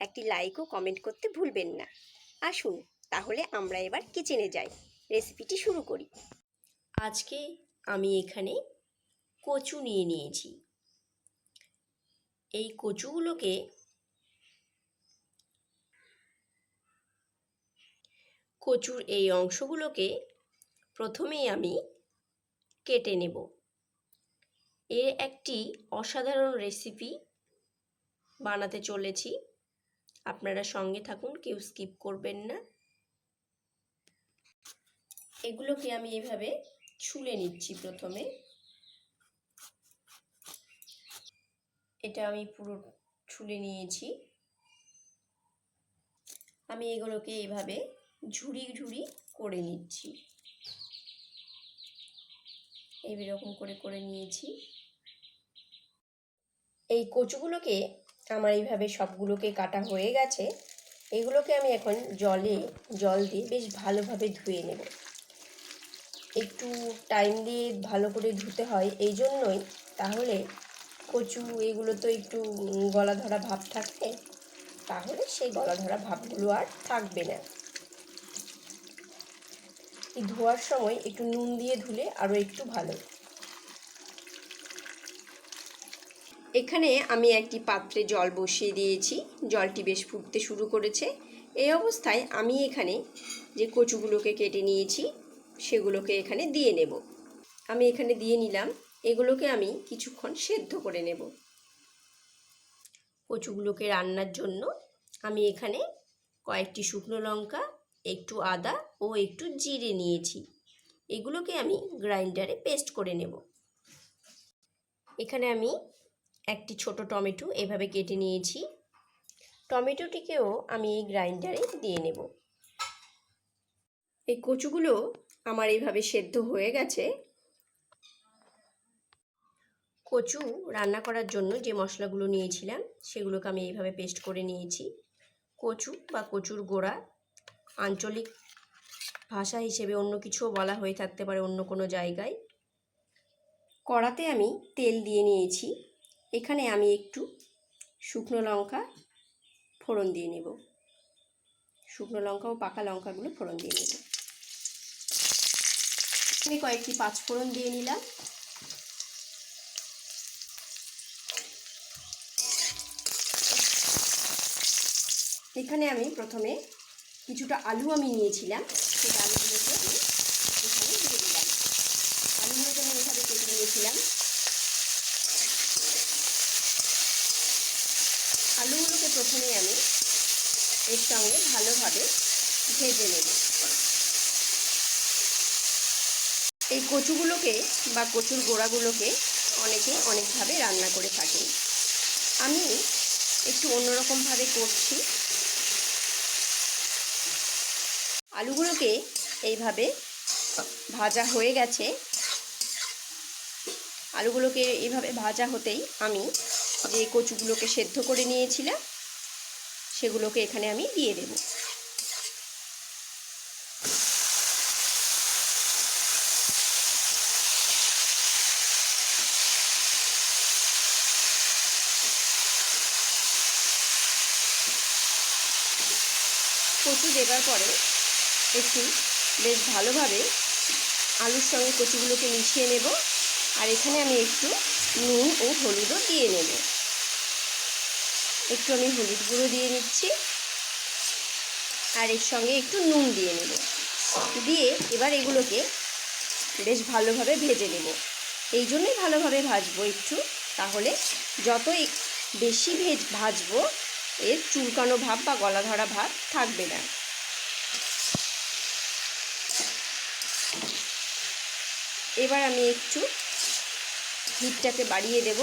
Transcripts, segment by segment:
একটি লাইক ও কমেন্ট করতে ভুলবেন না। আসুন, তাহলে আমরা এবার কিচেনে যাই। রেসিপিটি শুরু করি। আজকে আমি এখানে কচু নিয়ে নিয়েছি। এই কচুগুলোকে কচুর এই অংশগুলোকে প্রথমেই আমি কেটে নেব। এর একটি অসাধারণ রেসিপি বানাতে চলেছি। আপনারা সঙ্গে থাকুন, কেউ স্কিপ করবেন না। এগুলোকে আমি এভাবে ছুলে নিচ্ছি প্রথমে। এটা আমি পুরো ছুলে নিয়েছি। আমি এগুলোকে এভাবে ঝুড়ি ঝুড়ি করে নিচ্ছি। এইরকম করে করে নিয়েছি। এই কচুগুলোকে আমার এইভাবে সবগুলোকে কাটা হয়ে গেছে। এগুলোকে আমি এখন জলে, জল দিয়ে বেশ ভালোভাবে ধুয়ে নেব। একটু টাইম দিয়ে ভালো করে ধুতে হয় এই জন্যই। তাহলে কচু, এগুলো তো একটু গলা ধরা ভাব থাকে তাহলে সেই গলা ধরা ভাবগুলো আর থাকবে না। ধোয়ার সময় একটু নুন দিয়ে ধুলে আরও একটু ভালো। এখানে আমি একটি পাত্রে জল বসিয়ে দিয়েছি। জলটি বেশ ফুটতে শুরু করেছে। এই অবস্থায় আমি এখানে যে কচুগুলোকে কেটে নিয়েছি, সেগুলোকে এখানে দিয়ে নেব। আমি এখানে দিয়ে নিলাম। এগুলোকে আমি কিছুক্ষণ সেদ্ধ করে নেব। কচুগুলোকে রান্নার জন্য আমি এখানে কয়েকটি শুকনো লঙ্কা, একটু আদা ও একটু জিরে নিয়েছি। এগুলোকে আমি গ্রাইন্ডারে পেস্ট করে নেব। এখানে আমি একটি ছোট টমেটো এভাবে কেটে নিয়েছি। টমেটোটিকেও আমি এই গ্রাইন্ডারে দিয়ে নেব। এই কচুগুলো আমার এইভাবে সেদ্ধ হয়ে গেছে। কচু রান্না করার জন্য যে মশলাগুলো নিয়েছিলাম, সেগুলোকে আমি এইভাবে পেস্ট করে নিয়েছি। কচু বা কচুর গোড়া আঞ্চলিক ভাষা হিসেবে অন্য কিছুও বলা হয়ে থাকতে পারে অন্য কোনো জায়গায়। কড়াতে আমি তেল দিয়ে নিয়েছি। এখানে আমি একটু শুকনো লঙ্কা ফোড়ন দিয়ে নেব। শুকনো লঙ্কা ও পাকা লঙ্কাগুলো ফোড়ন দিয়ে নেব। আমি কয়েকটি পাঁচ ফোড়ন দিয়ে নিলাম। এখানে আমি প্রথমে কিছুটা আলু আমি নিয়েছিলাম। সেই আলুগুলোকে আমি এখানে দিয়ে দিলাম। আলুগুলোকে আমি এভাবে কেটে নিয়েছিলাম আলুগুলোকে প্রথমে আমি এর সঙ্গে ভালোভাবে ভেজে নেব। এই কচুগুলোকে বা কচুর গোড়াগুলোকে অনেকে অনেকভাবে রান্না করে থাকেন। আমি একটু অন্যরকমভাবে করছি। আলুগুলোকে এইভাবে ভাজা হয়ে গেছে। আলুগুলোকে এইভাবে ভাজা হতেই আমি যে কচুগুলোকে সেদ্ধ করে নিয়েছিলাম সেগুলোকে এখানে আমি দিয়ে দেব। কচু দেবার পরে একটু বেশ ভালোভাবে আলুর সঙ্গে কচুগুলোকে মিশিয়ে নেব। আর এখানে আমি একটু নুন ও হলুদও দিয়ে নেব। একটু আমি হলুদ গুঁড়ো দিয়ে নিচ্ছি। আর এর সঙ্গে একটু নুন দিয়ে নেব। দিয়ে এবার এগুলোকে বেশ ভালোভাবে ভেজে নেব। এই জন্যই ভালোভাবে ভাজবো একটু। তাহলে যতই বেশি ভেজ, ভাজবো, এর চুলকানো ভাব বা গলা ধরা ভাব থাকবে না। এবার আমি একটু হিটটাকে বাড়িয়ে দেব।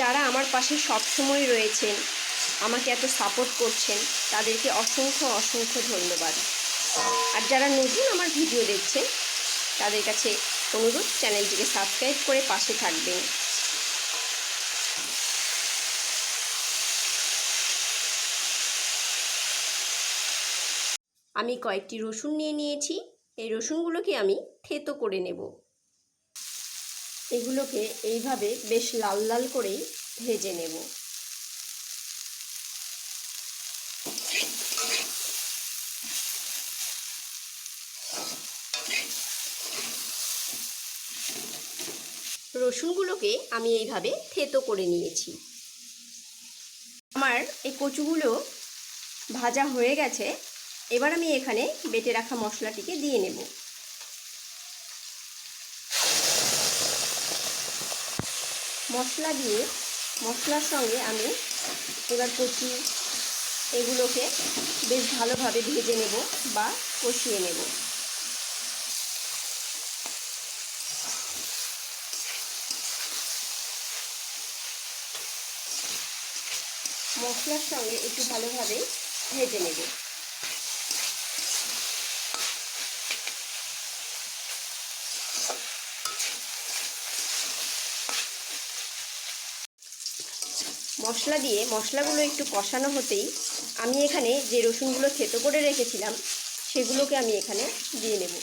যারা আমার পাশে সবসময় রয়েছেন, আমাকে এত সাপোর্ট করছেন, তাদেরকে অসংখ্য অসংখ্য ধন্যবাদ। আর যারা নতুন আমার ভিডিও দেখছেন, তাদের কাছে অনুরোধ, চ্যানেলটিকে সাবস্ক্রাইব করে পাশে থাকবেন। আমি কয়েকটি রসুন নিয়ে নিয়েছি। এই রসুনগুলোকে আমি থেতো করে নেব। এগুলোকে এইভাবে বেশ লাল লাল করেই ভেজে নেব। রসুনগুলোকে আমি এইভাবে থেতো করে নিয়েছি। আমার এই কচুগুলো ভাজা হয়ে গেছে। এবার আমি এখানে বেটে রাখা মশলাটিকে দিয়ে নেব। মশলা দিয়ে মশলার সঙ্গে আমি এবার কচি এগুলোকে বেশ ভালোভাবে ভেজে নেব বা কষিয়ে নেব। মশলার সঙ্গে একটু ভালোভাবে ভেজে নেব। মশলা দিয়ে মশলাগুলো একটু কষানো হতেই আমি এখানে যে রসুনগুলো থেতো করে রেখেছিলাম, সেগুলোকে আমি এখানে দিয়ে নেব।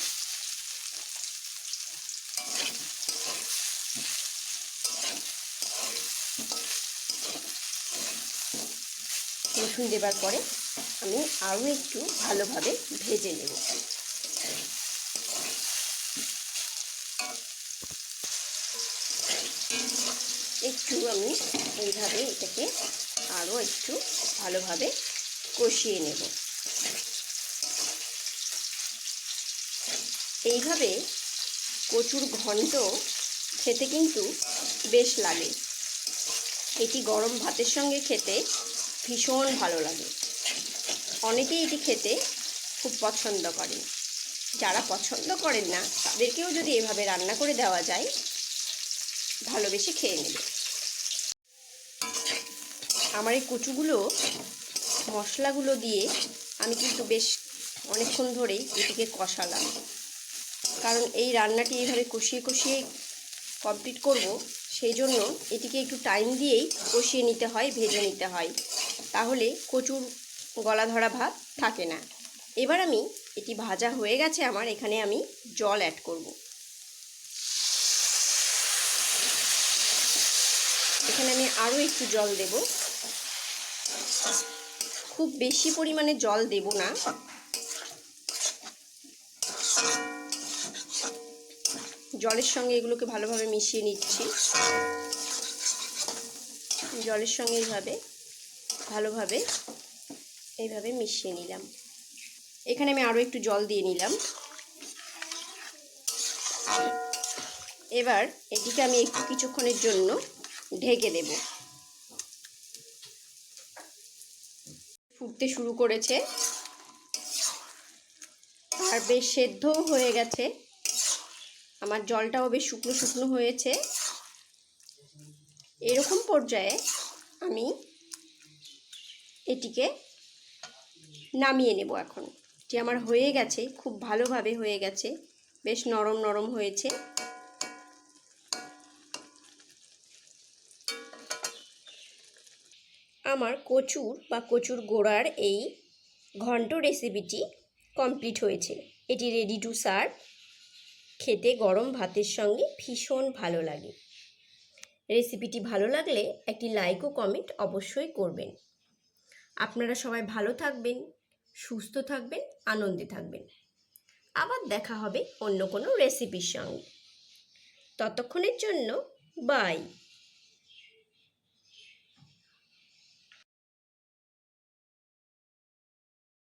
রসুন দেবার পরে আমি আরও একটু ভালোভাবে ভেজে নেব একটু আমি এইভাবে এটাকে আরও একটু ভালোভাবে কষিয়ে নেব। এইভাবে কচুর ঘন্ট খেতে কিন্তু বেশ লাগে। এটি গরম ভাতের সঙ্গে খেতে ভীষণ ভালো লাগে। অনেকেই এটি খেতে খুব পছন্দ করেন। যারা পছন্দ করেন না, তাদেরকেও যদি এভাবে রান্না করে দেওয়া যায়, ভালোবেসে খেয়ে নেবে। আমার এই কচুগুলো মশলাগুলো দিয়ে আমি কিন্তু বেশ অনেকক্ষণ ধরেই এটিকে কষালাম। কারণ এই রান্নাটি এইভাবে কষিয়ে কষিয়ে কমপ্লিট করব, সেই জন্য এটিকে একটু টাইম দিয়েই কষিয়ে নিতে হয়, ভেজে নিতে হয়। তাহলে কচুর গলা ধরা ভাব থাকে না। এবার আমি এটি ভাজা হয়ে গেছে আমার, এখানে আমি জল অ্যাড করব। এখানে আমি আরও একটু জল দেব। খুব বেশি পরিমাণে জল দেব না। জলের সঙ্গে এগুলোকে ভালোভাবে মিশিয়ে নিচ্ছি। জলের সঙ্গে এইভাবে, ভালোভাবে এইভাবে মিশিয়ে নিলাম। এখানে আমি আরও একটু জল দিয়ে নিলাম। এবার এটিকে আমি একটু কিছুক্ষণের জন্য ঢেকে দেব। ফুটতে শুরু করেছে। আর বেশ সেদ্ধও হয়ে গেছে। আমার জলটাও বেশ শুকনো শুকনো হয়েছে। এরকম পর্যায়ে আমি এটিকে নামিয়ে নেব এখন। যে আমার হয়ে গেছে, খুব ভালোভাবে হয়ে গেছে, বেশ নরম নরম হয়েছে। আমার কচুর বা কচুর গোড়ার এই ঘন্ট রেসিপিটি কমপ্লিট হয়েছে। এটি রেডি টু সার্ভ খেতে গরম ভাতের সঙ্গে ভীষণ ভালো লাগে। রেসিপিটি ভালো লাগলে একটি লাইক ও কমেন্ট অবশ্যই করবেন। আপনারা সবাই ভালো থাকবেন, সুস্থ থাকবেন, আনন্দে থাকবেন। আবার দেখা হবে অন্য কোনো রেসিপির সঙ্গে। ততক্ষণের জন্য বাই